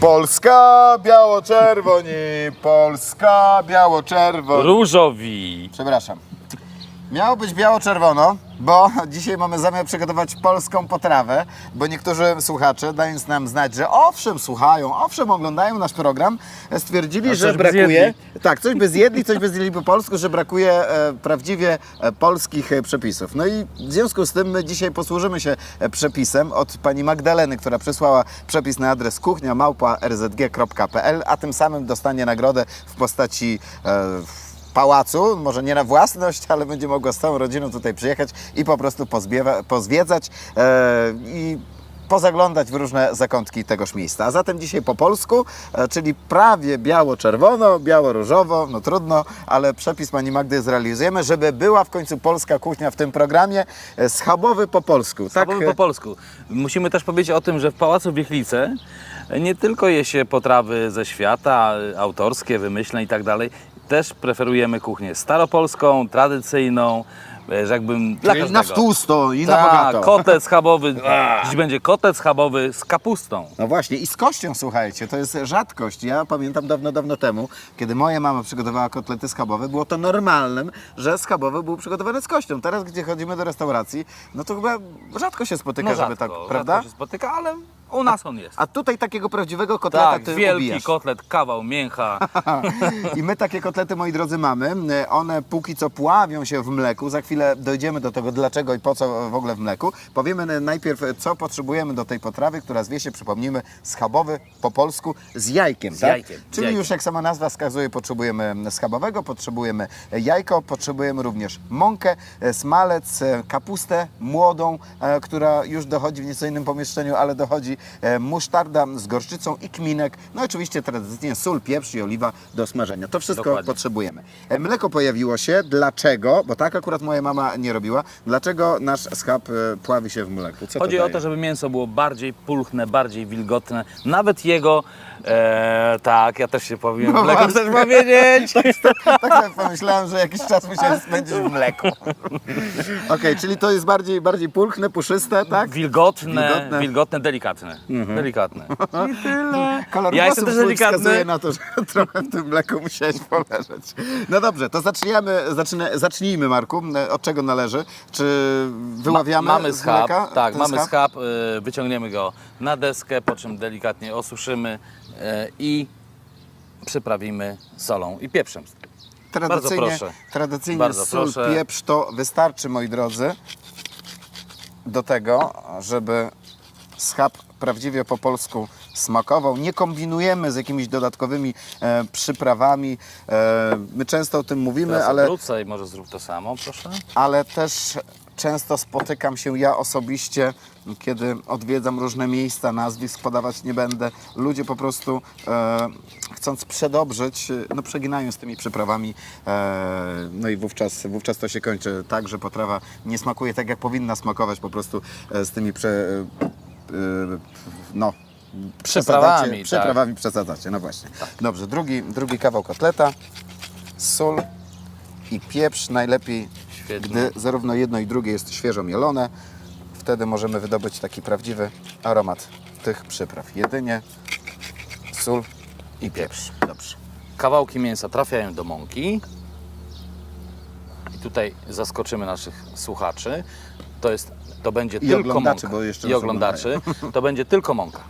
Polska biało-czerwoni, Polska biało-czerwoni. Różowi. Przepraszam. Miało być biało-czerwono, bo dzisiaj mamy zamiar przygotować polską potrawę, bo niektórzy słuchacze, dając nam znać, że owszem, słuchają, owszem, oglądają nasz program, stwierdzili, że brakuje... Tak, coś by zjedli, coś by zjedli po polsku, że brakuje e, prawdziwie e, polskich e, przepisów. No i w związku z tym my dzisiaj posłużymy się e, przepisem od pani Magdaleny, która przysłała przepis na adres kuchnia małpa.rzg.pl, a tym samym dostanie nagrodę w postaci e, pałacu, może nie na własność, ale będzie mogła z całą rodziną tutaj przyjechać i po prostu pozwiedzać e, i pozaglądać w różne zakątki tegoż miejsca. A zatem dzisiaj po polsku, e, czyli prawie biało-czerwono, biało-różowo, no trudno, ale przepis pani Magdy zrealizujemy, żeby była w końcu polska kuchnia w tym programie, e, schabowy po polsku. Tak, Schabowy po polsku. Musimy też powiedzieć o tym, że w Pałacu Wiechlice nie tylko je się potrawy ze świata, autorskie, wymyślne i tak dalej, też preferujemy kuchnię staropolską, tradycyjną, że jakbym dla każdego. na tłusto i na Tak, bogato. kotlet schabowy. Dziś będzie kotlet schabowy z kapustą. No właśnie, i z kością, słuchajcie, to jest rzadkość. Ja pamiętam dawno, dawno temu, kiedy moja mama przygotowała kotlety schabowe, było to normalnym, że schabowy był przygotowany z kością. Teraz, gdzie chodzimy do restauracji, no to chyba rzadko się spotyka, No żeby rzadko, tak, rzadko prawda? się spotyka, ale u nas on jest. A tutaj takiego prawdziwego kotleta tak, ty wielki ubijasz. kotlet, kawał mięcha. I my takie kotlety, moi drodzy, mamy. One póki co pławią się w mleku. Za chwilę dojdziemy do tego, dlaczego i po co w ogóle w mleku. Powiemy najpierw, co potrzebujemy do tej potrawy, która zwie się, przypomnijmy, schabowy po polsku z jajkiem. Z tak? jajkiem, Czyli jajkiem. już jak sama nazwa wskazuje, potrzebujemy schabowego, potrzebujemy jajko, potrzebujemy również mąkę, smalec, kapustę młodą, e, która już dochodzi w nieco innym pomieszczeniu, ale dochodzi e, musztarda z gorczycą i kminek. No i oczywiście tradycyjnie sól, pieprz i oliwa do smażenia. To wszystko Dokładnie. potrzebujemy. E, Mleko pojawiło się. Dlaczego? Bo tak akurat moja mama nie robiła. Dlaczego nasz schab e, pławi się w mleku? Co Chodzi to o to, żeby mięso było bardziej pulchne, bardziej wilgotne. Nawet jego, e, tak, ja też się powiem, No mleko właśnie. chcesz powiedzieć? Tak sobie pomyślałem, że jakiś czas musiałem spędzić w mleku. Okej, czyli to jest bardziej, bardziej pulchne, puszyste, tak? Wilgotne, Wilgotne. wilgotne, delikatne. Delikatne. I tyle. Kolor Ja włosów jestem też twój delikatny. wskazuje na to, że trochę w tym mleku musiałeś poleżeć. No dobrze, to zaczniemy, zacznę, zacznijmy Marku. Od czego należy? Czy wyławiamy mamy z schab, mleka tak, ten mamy schab, y, wyciągniemy go na deskę, po czym delikatnie osuszymy i przyprawimy solą i pieprzem. Tradycyjnie, Bardzo proszę. tradycyjnie Bardzo sól, proszę. pieprz to wystarczy, moi drodzy, do tego, żeby schab prawdziwie po polsku smakował. Nie kombinujemy z jakimiś dodatkowymi e, przyprawami. E, my często o tym mówimy, Teraz ale obrócę i może zrób to samo, proszę. ale też często spotykam się ja osobiście, kiedy odwiedzam różne miejsca, nazwisk podawać nie będę. Ludzie po prostu e, chcąc przedobrzyć, no przeginają z tymi przyprawami, e, no i wówczas, wówczas to się kończy tak, że potrawa nie smakuje tak, jak powinna smakować po prostu e, z tymi prze, e, e, no, Przyprawami, przesadzacie- tak. Przesadzacie, no właśnie. Dobrze, drugi, drugi kawał kotleta, sól i pieprz, najlepiej Świetnie. gdy zarówno jedno i drugie jest świeżo mielone, wtedy możemy wydobyć taki prawdziwy aromat tych przypraw. Jedynie sól i pieprz. Dobrze. Kawałki mięsa trafiają do mąki. I tutaj zaskoczymy naszych słuchaczy. To jest, to będzie tylko oglądaczy, mąka. bo jeszcze I oglądaczy. To będzie tylko mąka.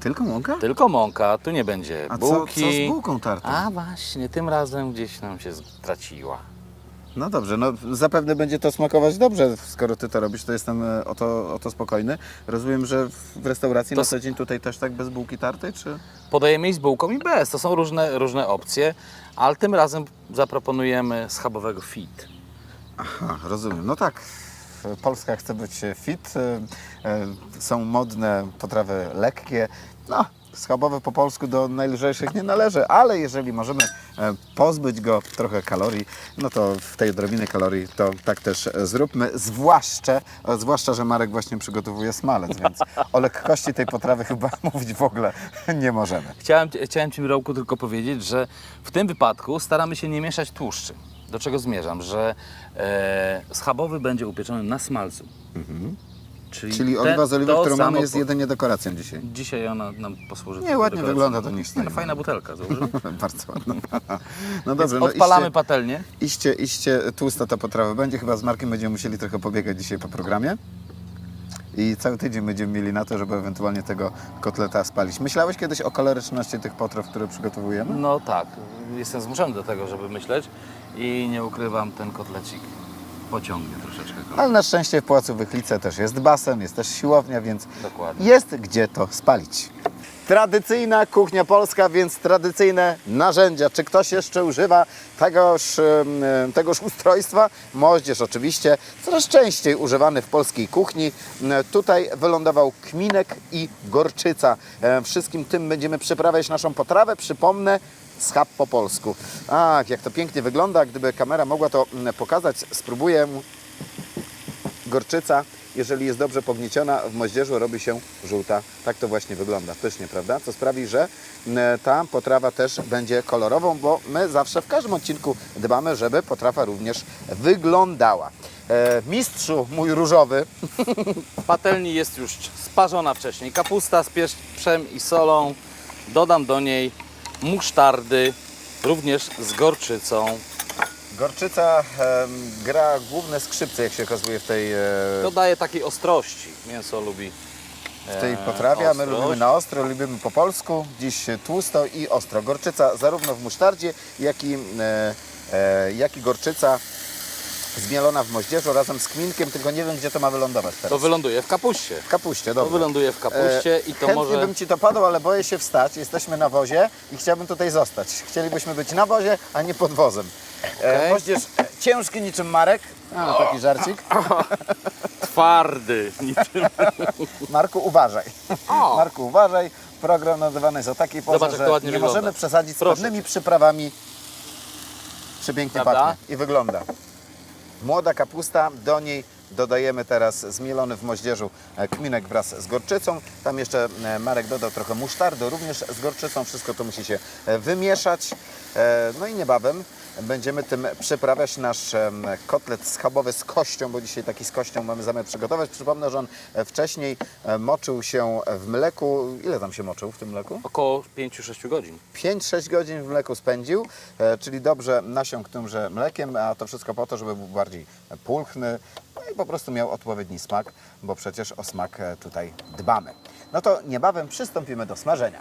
Tylko mąka? Tylko mąka, tu nie będzie A co, co bułki. z bułką tartą? A właśnie, tym razem gdzieś nam się straciła. No dobrze, no zapewne będzie to smakować dobrze, skoro Ty to robisz, to jestem e, o to, o to spokojny. Rozumiem, że w restauracji To na co dzień tutaj też tak bez bułki tartej, czy? Podajemy i z bułką i bez. To są różne, różne opcje, ale tym razem zaproponujemy schabowego fit. Aha, rozumiem. No tak, Polska chce być fit, e, e, są modne potrawy lekkie. No, schabowy po polsku do najlżejszych nie należy, ale jeżeli możemy e, pozbyć go trochę kalorii, no to w tej odrobiny kalorii to tak też zróbmy. Zwłaszcza, e, zwłaszcza, że Marek właśnie przygotowuje smalec, więc o lekkości tej potrawy chyba mówić w ogóle nie możemy. Chciałem, chciałem Ci, Mirołku, tylko powiedzieć, że w tym wypadku staramy się nie mieszać tłuszczy. Do czego zmierzam? Że e, schabowy będzie upieczony na smalcu. Czyli, Czyli te- oliwa z oliwy, to którą mamy jest po- jedynie dekoracją dzisiaj. Dzisiaj ona nam posłuży. Nie, tylko ładnie dekoracji. wygląda, to niech Nie, no, fajna butelka, założymy. Bardzo ładno. No dobrze, no Odpalamy iście, patelnię. iście, iście tłusta ta potrawa będzie. Chyba z Markiem będziemy musieli trochę pobiegać dzisiaj po programie. I cały tydzień będziemy mieli na to, żeby ewentualnie tego kotleta spalić. Myślałeś kiedyś o kaloryczności tych potraw, które przygotowujemy? No tak, jestem zmuszony do tego, żeby myśleć i nie ukrywam, ten kotlecik pociągnie troszeczkę. Ale na szczęście w Pałacu Wychlice też jest basen, jest też siłownia, więc Dokładnie. jest gdzie to spalić. Tradycyjna kuchnia polska, więc tradycyjne narzędzia. Czy ktoś jeszcze używa tegoż, tegoż ustrojstwa? Moździerz oczywiście, coraz częściej używany w polskiej kuchni. E, Tutaj wylądował kminek i gorczyca. E, Wszystkim tym będziemy przyprawiać naszą potrawę. Przypomnę, schab po polsku. Ach, jak to pięknie wygląda. Gdyby kamera mogła to mm, pokazać, spróbuję gorczyca, jeżeli jest dobrze pognieciona, w moździerzu robi się żółta. Tak to właśnie wygląda, pysznie, prawda? Co sprawi, że m, ta potrawa też będzie kolorową, bo my zawsze w każdym odcinku dbamy, żeby potrawa również wyglądała. E, mistrzu mój różowy, W patelni jest już sparzona wcześniej kapusta z pieprzem i solą. Dodam do niej musztardy, również z gorczycą. gorczyca em, gra główne skrzypce, jak się okazuje w tej, e, Dodaje takiej ostrości. Mięso lubi w tej e, potrawie, a my ostrość. lubimy na ostro, lubimy po polsku, dziś tłusto i ostro. Gorczyca zarówno w musztardzie, jak i, e, e, jak i gorczyca zmielona w moździerzu razem z kminkiem, tylko nie wiem, gdzie to ma wylądować teraz. To wyląduje w kapuście. W kapuście, To dobrze. wyląduje w kapuście E, i to Chętnie może... bym Ci to padał, ale boję się wstać. Jesteśmy na wozie i chciałbym tutaj zostać. Chcielibyśmy być na wozie, a nie pod wozem. E, Okej. moździerz e, ciężki niczym Marek. A, taki żarcik. Twardy. niczym- Marku, uważaj. O. Marku, uważaj. Program nadawany jest o takiej porze, Zobacz, to że nie wygląda. możemy przesadzić z Proszę pewnymi przyprawami. Przepięknie Prawda? pachnie i wygląda. Młoda kapusta, do niej dodajemy teraz zmielony w moździerzu e, kminek wraz z gorczycą. Tam jeszcze e, Marek dodał trochę musztardu, również z gorczycą. Wszystko to musi się e, wymieszać. No i niebawem będziemy tym przyprawiać nasz kotlet schabowy z kością, bo dzisiaj taki z kością mamy zamiar przygotować. Przypomnę, że on e, wcześniej e, moczył się w mleku. Ile tam się moczył w tym mleku? Około 5-6 godzin. 5-6 godzin w mleku spędził, e, czyli dobrze nasiąkł tymże mlekiem, a to wszystko po to, żeby był bardziej pulchny no i po prostu miał odpowiedni smak, bo przecież o smak tutaj dbamy. No to niebawem przystąpimy do smażenia.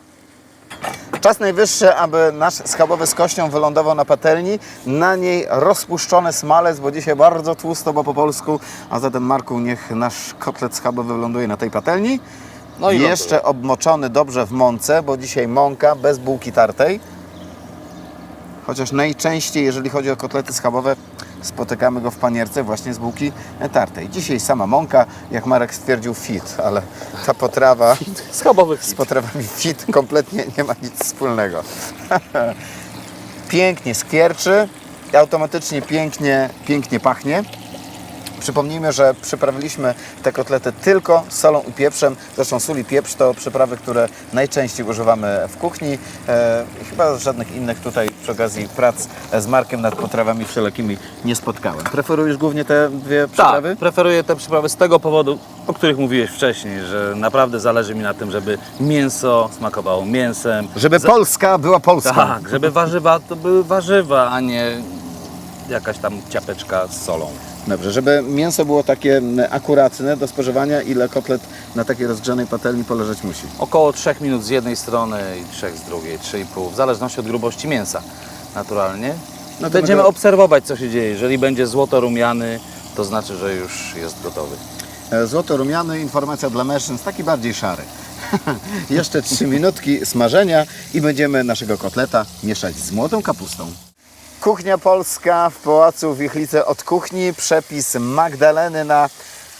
Czas najwyższy, aby nasz schabowy z kością wylądował na patelni. Na niej rozpuszczony smalec, bo dzisiaj bardzo tłusto, bo po polsku. A zatem Marku, niech nasz kotlet schabowy wyląduje na tej patelni. No i Jeszcze ląduje. obmoczony dobrze w mące, bo dzisiaj mąka bez bułki tartej. Chociaż najczęściej, jeżeli chodzi o kotlety schabowe, spotykamy go w panierce właśnie z bułki tartej. Dzisiaj sama mąka, jak Marek stwierdził, fit, ale ta potrawa Schabowych z potrawami fit kompletnie nie ma nic wspólnego. pięknie skwierczy, i automatycznie pięknie, pięknie pachnie. Przypomnijmy, że przyprawiliśmy te kotlety tylko solą i pieprzem. Zresztą sól i pieprz to przyprawy, które najczęściej używamy w kuchni. E, chyba żadnych innych tutaj przy okazji prac z Markiem nad potrawami wszelakimi nie spotkałem. Preferujesz głównie te dwie przyprawy? Tak, preferuję te przyprawy z tego powodu, o których mówiłeś wcześniej, że naprawdę zależy mi na tym, żeby mięso smakowało mięsem. Żeby Za- Polska była Polską. Tak, żeby warzywa to były warzywa, a nie jakaś tam ciapeczka z solą. Dobrze, żeby mięso było takie akuratne do spożywania, ile kotlet na takiej rozgrzanej patelni poleżeć musi? Około 3 minut z jednej strony i 3 z drugiej, 3,5, w zależności od grubości mięsa naturalnie. No Będziemy obserwować, co się dzieje. Jeżeli będzie złoto rumiany, to znaczy, że już jest gotowy. E, Złoto rumiany, informacja dla mężczyzn, taki bardziej szary. Jeszcze trzy minutki smażenia i będziemy naszego kotleta mieszać z młodą kapustą. Kuchnia polska w Pałacu Wichlice od kuchni. Przepis Magdaleny na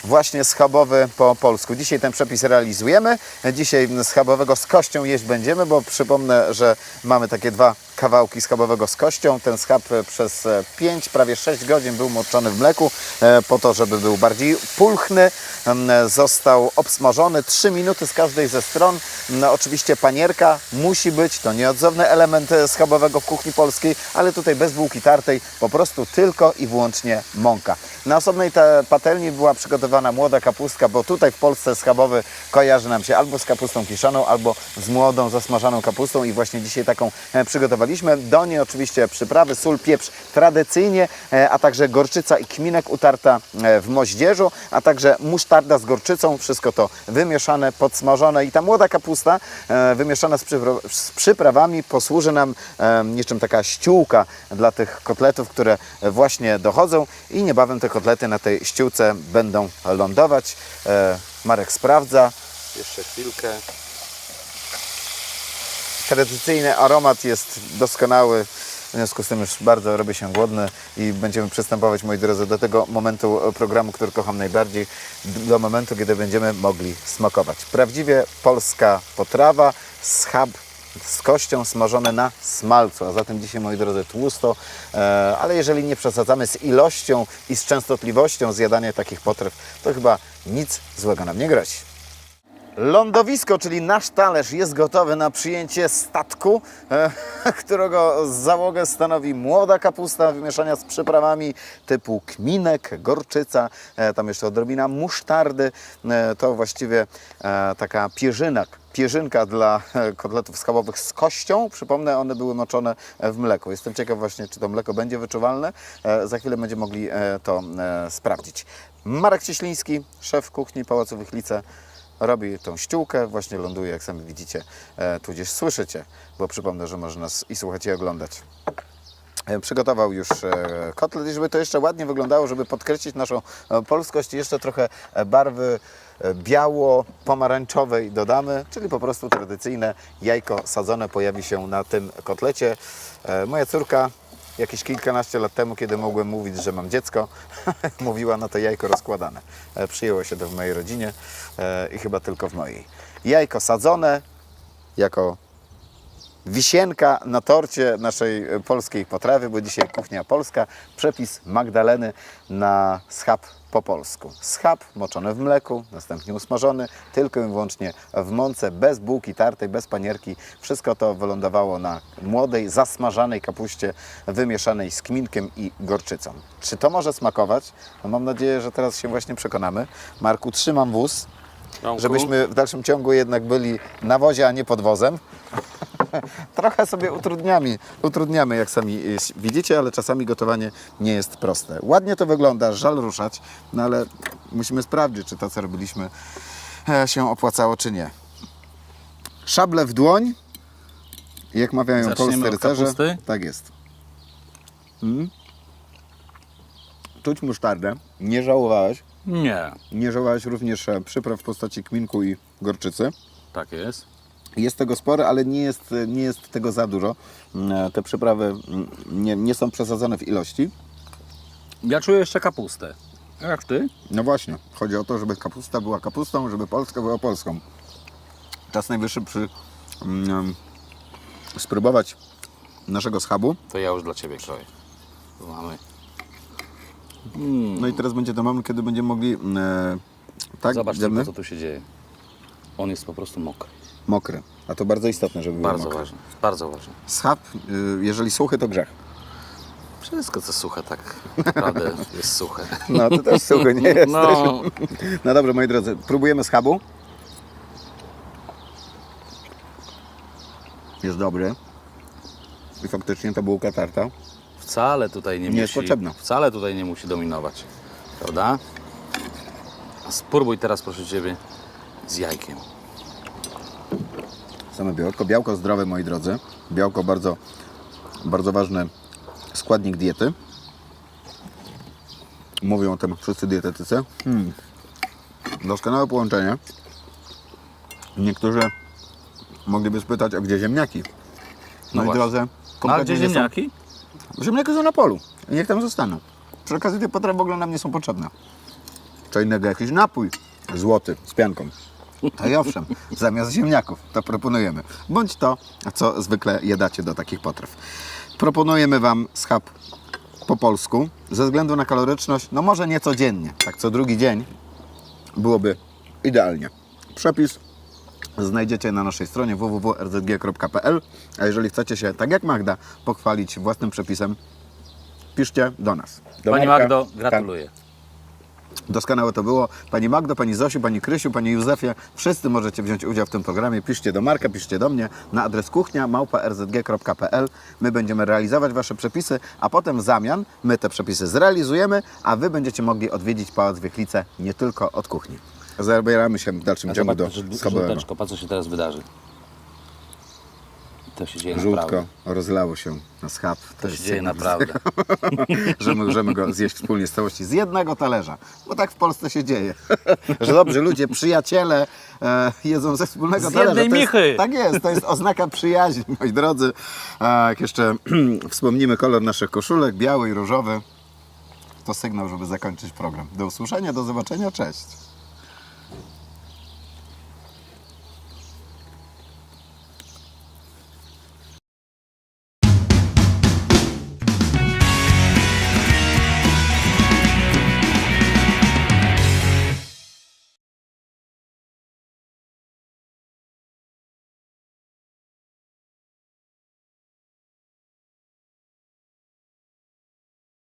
właśnie schabowy po polsku. Dzisiaj ten przepis realizujemy. Dzisiaj schabowego z kością jeść będziemy, bo przypomnę, że mamy takie dwa kawałki schabowego z kością. Ten schab e, przez 5, prawie 6 godzin był moczony w mleku e, po to, żeby był bardziej pulchny. E, Został obsmażony 3 minuty z każdej ze stron. No, oczywiście panierka musi być, to nieodzowny element e, schabowego w kuchni polskiej, ale tutaj bez bułki tartej, po prostu tylko i wyłącznie mąka. Na osobnej te patelni była przygotowana młoda kapustka, bo tutaj w Polsce schabowy kojarzy nam się albo z kapustą kiszoną, albo z młodą, zasmażaną kapustą i właśnie dzisiaj taką e, przygotowaliśmy. Do niej oczywiście przyprawy, sól, pieprz tradycyjnie, e, a także gorczyca i kminek utarta e, w moździerzu, a także musztarda z gorczycą, wszystko to wymieszane, podsmażone i ta młoda kapusta wymieszana z, przypra- z przyprawami posłuży nam niczym taka ściółka dla tych kotletów, które właśnie dochodzą i niebawem te kotlety na tej ściółce będą lądować. E, Marek sprawdza. Jeszcze chwilkę. Tradycyjny aromat jest doskonały. W związku z tym już bardzo robię się głodny i będziemy przystępować, moi drodzy, do tego momentu e, programu, który kocham najbardziej, do momentu, kiedy będziemy mogli smakować. Prawdziwie polska potrawa, schab z kością smażone na smalcu, a zatem dzisiaj, moi drodzy, tłusto, e, ale jeżeli nie przesadzamy z ilością i z częstotliwością zjadania takich potraw, to chyba nic złego nam nie grozi. Lądowisko, czyli nasz talerz jest gotowy na przyjęcie statku, e, którego załogę stanowi młoda kapusta wymieszania z przyprawami typu kminek, gorczyca, e, tam jeszcze odrobina musztardy. To właściwie taka pierzyna, pierzynka dla e, kotletów schabowych z kością. Przypomnę, one były moczone w mleku. Jestem ciekaw właśnie, czy to mleko będzie wyczuwalne. E, Za chwilę będziemy mogli e, to e, sprawdzić. Marek Cieśliński, szef kuchni Pałacu Wychlice, robi tą ściółkę, właśnie ląduje, jak sami widzicie, e, tudzież słyszycie, bo przypomnę, że można nas i słuchać, i oglądać. E, Przygotował już e, kotlet żeby to jeszcze ładnie wyglądało, żeby podkreślić naszą e, polskość, jeszcze trochę e, barwy e, biało-pomarańczowej dodamy, czyli po prostu tradycyjne jajko sadzone pojawi się na tym kotlecie. E, Moja córka jakieś kilkanaście lat temu, kiedy mogłem mówić, że mam dziecko, mówiła na to jajko rozkładane. E, Przyjęło się to w mojej rodzinie e, i chyba tylko w mojej. Jajko sadzone jako wisienka na torcie naszej polskiej potrawy, bo dzisiaj kuchnia polska, przepis Magdaleny na schab po polsku. Schab moczony w mleku, następnie usmażony, tylko i wyłącznie w mące, bez bułki tartej, bez panierki. Wszystko to wylądowało na młodej, zasmażanej kapuście wymieszanej z kminkiem i gorczycą. Czy to może smakować? No mam nadzieję, że teraz się właśnie przekonamy. Marku, trzymam wóz, żebyśmy w dalszym ciągu jednak byli na wozie, a nie pod wozem. Trochę sobie utrudniamy, utrudniamy, jak sami y, widzicie, ale czasami gotowanie nie jest proste. Ładnie to wygląda, żal ruszać, no ale musimy sprawdzić, czy to, co robiliśmy, e, się opłacało, czy nie. Szable w dłoń, jak mawiają Zaczniemy polscy rycerze. Tak jest. Mm. Czuć musztardę, nie żałowałeś. Nie, Nie żałowałeś również e, przypraw w postaci kminku i gorczycy. tak jest. Jest tego sporo, ale nie jest, nie jest tego za dużo. Mm, Te przyprawy mm, nie, nie są przesadzone w ilości. Ja czuję jeszcze kapustę. Jak ty? No właśnie, chodzi o to, żeby kapusta była kapustą, żeby Polska była Polską. Czas najwyższy przy, mm, spróbować naszego schabu. To ja już dla Ciebie kroję. Mamy. No i teraz będzie ten moment, kiedy będziemy mogli e, tak, Zobacz tylko, co tu się dzieje. On jest po prostu mokry. Mokry. A to bardzo istotne, żeby był Bardzo mokry. ważne. Bardzo ważne. Schab, y, jeżeli suchy, to grzech. Wszystko, co suche, tak naprawdę jest suche. No, ty też suchy nie jesteś. No, No dobrze, moi drodzy, próbujemy schabu. Jest dobry. I faktycznie ta bułka tarta. wcale tutaj nie, Nie jest musi, potrzebna. Wcale tutaj nie musi dominować. Prawda? A spróbuj teraz, proszę Ciebie, z jajkiem. Same białko. Białko zdrowe, moi drodzy. Białko bardzo, bardzo ważny składnik diety. Mówią o tym wszyscy dietetycy. Hmm. Doskonałe połączenie. Niektórzy mogliby spytać, a gdzie ziemniaki? No Moi drodzy, No, a gdzie nie są- ziemniaki? Ziemniaki są na polu. I niech tam zostaną. Przy okazji te potrawy w ogóle nam nie są potrzebne. Co innego jakiś napój złoty z pianką. To i owszem, zamiast ziemniaków to proponujemy. Bądź to, co zwykle jadacie do takich potraw. Proponujemy Wam schab po polsku, ze względu na kaloryczność, no może nie codziennie, tak co drugi dzień byłoby idealnie. Przepis znajdziecie na naszej stronie www.rdzg.pl, a jeżeli chcecie się, tak jak Magda, pochwalić własnym przepisem, piszcie do nas. Do Pani Marka. Magdo, gratuluję. Doskonałe to było. Pani Magdo, Pani Zosiu, Pani Krysiu, Pani Józefie, wszyscy możecie wziąć udział w tym programie. Piszcie do Marka, piszcie do mnie na adres kuchnia małpa.rdzg.pl. My będziemy realizować Wasze przepisy, a potem w zamian my te przepisy zrealizujemy, a Wy będziecie mogli odwiedzić Pałac Wiechlice nie tylko od kuchni. Zabieramy się w dalszym ciągu do żółteczko, patrz co się teraz wydarzy. To się dzieje Żółtko naprawdę. rozlało się na schab. To się dzieje naprawdę. że my możemy go zjeść wspólnie z całości z jednego talerza, bo tak w Polsce się dzieje. że dobrze ludzie, przyjaciele e, jedzą ze wspólnego Z talerza. jednej To jest- michy. Tak jest, to jest oznaka przyjaźni, moi drodzy. A jak jeszcze wspomnimy kolor naszych koszulek, biały i różowy, to sygnał, żeby zakończyć program. Do usłyszenia, do zobaczenia, cześć.